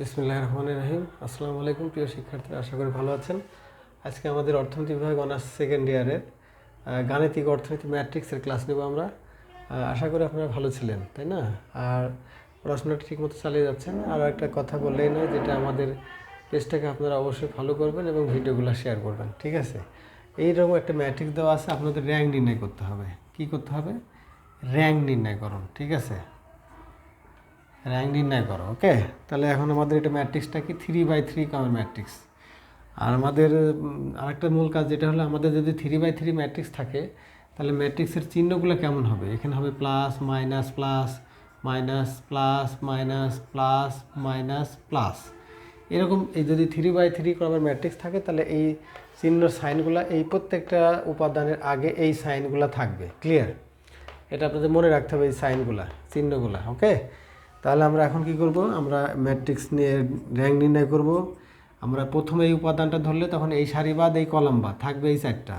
বিসমুল্লাহ রহমান রহিম। আসসালামু আলাইকুম প্রিয় শিক্ষার্থীরা, আশা করি ভালো আছেন। আজকে আমাদের অর্থনীতি বিভাগ অনার্স সেকেন্ড ইয়ারের গাণিতিক অর্থনীতি ম্যাট্রিক্সের ক্লাস নেব আমরা। আশা করি আপনারা ভালো ছিলেন, তাই না? আর পড়াশোনাটা ঠিকমতো চালিয়ে যাচ্ছেন আর একটা কথা বললেই নয়, যেটা আমাদের পেজটাকে আপনারা অবশ্যই ফলো করবেন এবং ভিডিওগুলো শেয়ার করবেন, ঠিক আছে? এইরকম একটা ম্যাট্রিক্স দেওয়া আছে, আপনাদের র্যাঙ্ক নির্ণয় করতে হবে। কি করতে হবে? র্যাঙ্ক নির্ণয় করুন, ঠিক আছে? র্যাঙ্ক নির্ণয় করো ওকে তাহলে এখন আমাদের এটা ম্যাট্রিক্সটা কি? থ্রি বাই থ্রি কামের ম্যাট্রিক্স আর আমাদের আরেকটা মূল কাজ যেটা হলো, আমাদের যদি থ্রি বাই থ্রি ম্যাট্রিক্স থাকে, তাহলে ম্যাট্রিক্সের চিহ্নগুলো কেমন হবে? এখানে হবে plus minus plus minus plus minus plus minus plus এরকম এই যদি থ্রি বাই থ্রি ক্রমের ম্যাট্রিক্স থাকে, তাহলে এই চিহ্ন সাইনগুলো, এই প্রত্যেকটা উপাদানের আগে এই সাইনগুলো থাকবে। ক্লিয়ার এটা আপনাদের মনে রাখতে হবে এই সাইনগুলা, চিহ্নগুলা ওকে তাহলে আমরা এখন কি করব? আমরা ম্যাট্রিক্স নিয়ে র্যাঙ্ক নির্ণয় করব। আমরা প্রথমে এই উপাদানটা ধরলে তখন এই সারি বাদ, এই কলাম বাদ, থাকবে এই চারটা।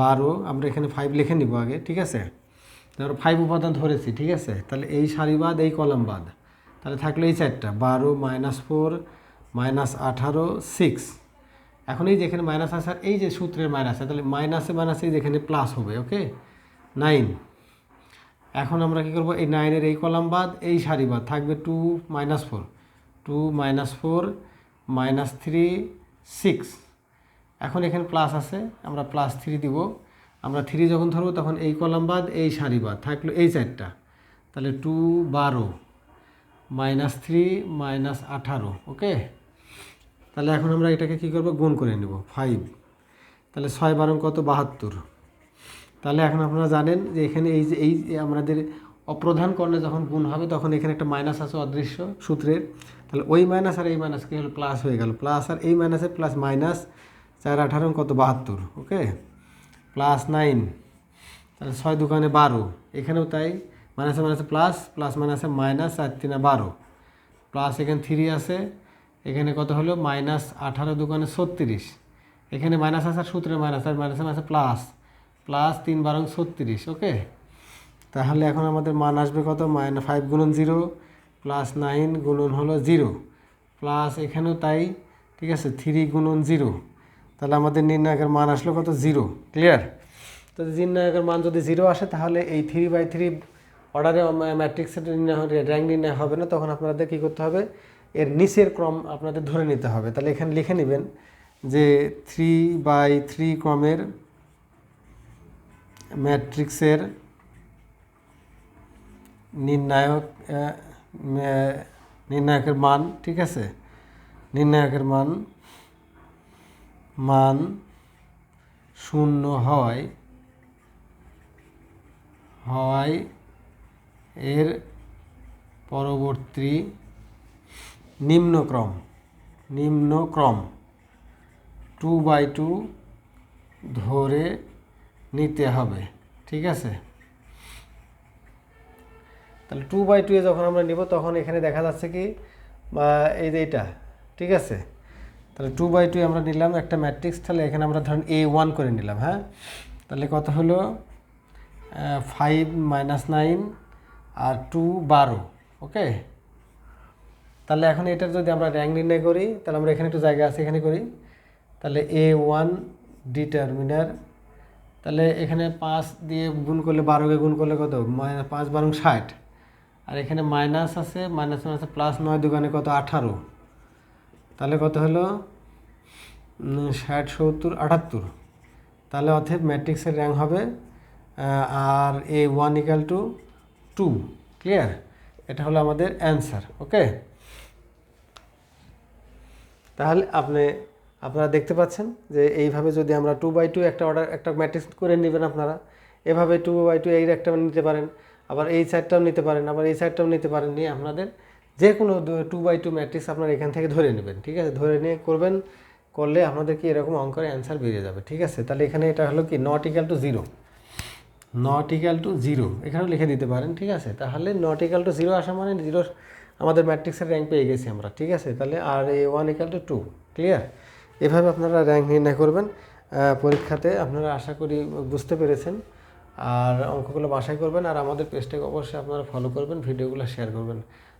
বারো, আমরা এখানে ফাইভ লিখে নিব আগে, ঠিক আছে? ধরো ফাইভ উপাদান ধরেছি, ঠিক আছে? তাহলে এই সারি বাদ, এই কলাম বাদ। তাহলে থাকল এই চারটা, বারো মাইনাস ফোর মাইনাস আঠারো সিক্স এখন এই যেখানে মাইনাস আছে, আর এই যে সূত্রের মাইনাস তাহলে মাইনাসে মাইনাসে যেখানে প্লাস হবে ওকে নাইন এখন আমরা কি করব? এই নাইনের এই কলাম বাদ, এই সারি বাদ, থাকবে two minus four two minus four minus three six এখন এখানে প্লাস আছে, আমরা প্লাস থ্রি দিব। আমরা থ্রি যখন ধরবো, তখন এই কলাম বাদ, এই সারি বাদ, থাকল এই চারটা। তাহলে টু বারো মাইনাস থ্রি মাইনাস আঠারো ওকে তাহলে এখন আমরা এটাকে কী করব? গুণ করে নেব ফাইভ তাহলে ছয় বারো কত? বাহাত্তর। তাহলে এখন আপনারা জানেন যে এখানে এই যে, এই আমাদের অপ্রধান কর্ণে যখন গুণ হবে, তখন এখানে একটা মাইনাস আছে অদৃশ্য সূত্রের। তাহলে ওই মাইনাস আর এই মাইনাস কী হলো? প্লাস হয়ে গেল। প্লাস আর এই মাইনাসের প্লাস মাইনাস চার আঠারো কত? বাহাত্তর ওকে প্লাস নাইন তাহলে ছয় দোকানে বারো। এখানেও তাই মাইনাসে মাইনাসে প্লাস প্লাস মাইনাসে মাইনাস চার তিনে বারো। প্লাস এখানে থ্রি আছে, এখানে কত হলো? মাইনাস আঠারো দোকানে ছত্রিশ। এখানে মাইনাস আছে আর সূত্রে মাইনাস আর মাইনাসে মাইনাসে প্লাস প্লাস তিন বারং ছত্রিশ, ওকে? তাহলে এখন আমাদের মান আসবে কত? মাইনাস ফাইভ গুণন জিরো প্লাস নাইন গুণন হলো জিরো। প্লাস এখানেও তাই, ঠিক আছে? থ্রি গুণন জিরো। তাহলে আমাদের নির্ণায়কের মান আসলো কত? জিরো। ক্লিয়ার? তো নির্ণায়কের মান যদি জিরো আসে, তাহলে এই থ্রি বাই থ্রি অর্ডারে ম্যাট্রিক্সের নির্ণয়, র্যাঙ্ক নির্ণয় হবে না। তখন আপনাদের কী করতে হবে? এর নিচের ক্রম আপনাদের ধরে নিতে হবে। তাহলে এখানে লিখে নেবেন যে থ্রি বাই থ্রি ক্রমের ম্যাট্রিক্সের নির্ণায়ক নির্ণায়কের মান, ঠিক আছে? নির্ণায়কের মান মান শূন্য হয় হয় এর পরবর্তী নিম্নক্রম নিম্নক্রম। টু বাই টু ধরে নিতে হবে, ঠিক আছে? তাহলে টু বাই টু এ যখন আমরা নিব, তখন এখানে দেখা যাচ্ছে কি এই যে এটা, ঠিক আছে? তাহলে টু বাই টু আমরা নিলাম একটা ম্যাট্রিক্স তাহলে এখানে আমরা ধরেন এ ওয়ান করে নিলাম হ্যাঁ? তাহলে কত হলো? ফাইভ মাইনাস নাইন আর টু বারো ওকে তাহলে এখন এটার যদি আমরা র্যাঙ্ক নির্ণয় করি, তাহলে আমরা এখানে একটু জায়গা আছে, এখানে করি। তাহলে এ ওয়ান ডিটারমিনার তাহলে এখানে পাঁচ দিয়ে গুণ করলে বারোকে গুণ করলে কত? মাইনাস পাঁচ বারো ষাট। আর এখানে মাইনাস আছে, মাইনাস মাইনাস প্লাস নয় দোকানে কত? আঠারো। তাহলে কত হলো? ষাট, সত্তর, আটাত্তর। তাহলে অর্থে ম্যাট্রিক্সের র্যাঙ্ক হবে আর A one equal to two. Clear? এটা হলো আমাদের অ্যান্সার, ওকে? তাহলে আপনি আপনারা দেখতে পাচ্ছেন যে এইভাবে যদি আমরা টু বাই টু একটা অর্ডার একটা ম্যাট্রিক্স করে নেবেন আপনারা, এভাবে টু বাই টু এই একটা নিতে পারেন, আবার এই সাইডটাও নিতে পারেন, আবার এই সাইডটাও নিতে পারেন, নিয়ে আপনাদের যে কোনো টু বাই টু ম্যাট্রিক্স আপনারা এখান থেকে ধরে নেবেন, ঠিক আছে? ধরে নিয়ে করবেন, করলে আপনাদের কি এরকম অঙ্কের অ্যান্সার বেরিয়ে যাবে, ঠিক আছে? তাহলে এখানে এটা হলো কি? Not equal to zero not equal to zero এখানেও লিখে দিতে পারেন, ঠিক আছে? তাহলে নট ইকাল টু জিরো আসা মানে জিরো আমাদের ম্যাট্রিক্সের র্যাঙ্ক পেয়ে গেছি আমরা, ঠিক আছে? তাহলে আর a one equal to two clear এভাবে আপনারা র্যাঙ্ক নির্ণয় করবেন পরীক্ষাতে। আপনারা আশা করি বুঝতে পেরেছেন। আর অঙ্কগুলো বাসায় করবেন। আর আমাদের পেজটাকে অবশ্যই আপনারা ফলো করবেন, ভিডিওগুলো শেয়ার করবেন।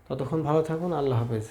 ততক্ষণ ভালো থাকুন। আল্লাহ হাফেজ।